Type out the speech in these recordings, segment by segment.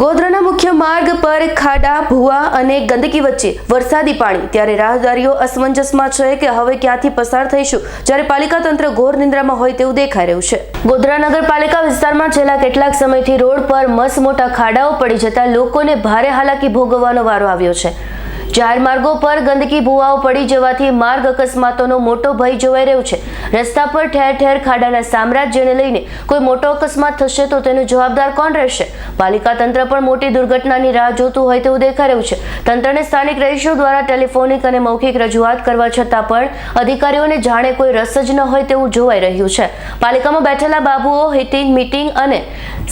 ગોધરાના મુખ્ય માર્ગ પર ખાડા, ભૂવા અને ગંદકી વચ્ચે વરસાદી પાણી. ત્યારે રાહદારીઓ અસમંજસમાં છે કે હવે ક્યાંથી પસાર થઈશું? જ્યારે પાલિકા તંત્ર ઘોર નિંદ્રામાં હોય તેવું દેખાઈ રહ્યું છે. ગોધરા નગરપાલિકા વિસ્તારમાં છેલ્લા કેટલાક સમયથી રોડ પર મસ મોટા ખાડાઓ પડી જતા લોકોને ભારે હાલાકી ભોગવવાનો વારો આવ્યો છે. જાહેર માર્ગો પર ગંદકી ભૂવાઓ પડી જવાથી માર્ગ અકસ્માતોનો મોટો ભય જોવાઈ રહ્યો છે. રસ્તા પર ઠેર ઠેર ખાડાના સામ્રાજ્યને લઈને કોઈ મોટો અકસ્માત થશે તો તેનો જવાબદાર કોણ રહેશે? પાલિકા તંત્ર પણ મોટી દુર્ઘટનાની રાહ જોતું હોય તેવું દેખાઈ રહ્યું છે. તંત્રને સ્થાનિક રહીશો દ્વારા ટેલિફોનિક અને મૌખિક રજૂઆત કરવા છતાં પણ અધિકારીઓને જાણે કોઈ રસ જ ન હોય તેવું જોવાઈ રહ્યું છે. પાલિકામાં બેઠેલા બાબુઓ, હિટિંગ, મીટિંગ અને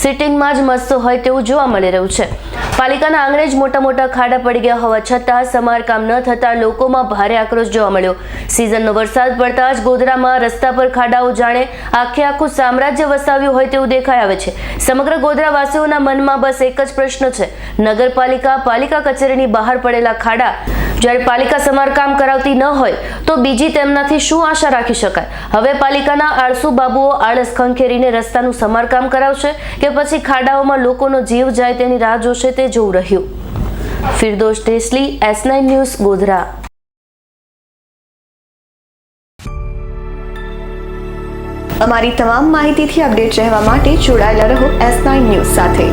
સિટિંગમાં જ મસ્ત હોય તેવું જોવા મળી રહ્યું છે. પાલિકાના આંગણે જ મોટા મોટા ખાડા પડી ગયા હોવા છતાં સમારકામ ન થતા લોકોમાં ભારે આક્રોશ જોવા મળ્યો. સિઝનનો વરસાદ પડતા જ ગોધરામાં રસ્તા પર ખાડાઓ જાણે આખે આખું સામ્રાજ્ય વસાવ્યું હોય તેવું દેખાઈ આવે છે. સમગ્ર ગોધરાવાસીઓના મનમાં બસ એક જ પ્રશ્ન છે. નગરપાલિકા, પાલિકા કચેરીની બહાર પડેલા ખાડા જ્યારે પાલિકા સમારકામ કરાવતી ન હોય તો બીજી તેમનાથી શું આશા રાખી શકાય? હવે પાલિકાના આળસુ બાબુઓ આળસ ખંખેરીને રસ્તાનું સમારકામ કરાવશે કે પછી ખાડાઓમાં લોકોનો જીવ જાય તેની રાહ જોશે તે જોવું રહ્યું. Firdosh Tesli S nine news, Godhra. અમારી તમામ માહિતીથી અપડેટ રહેવા માટે જોડાયેલા રહો એસ નાઇન ન્યૂઝ સાથે.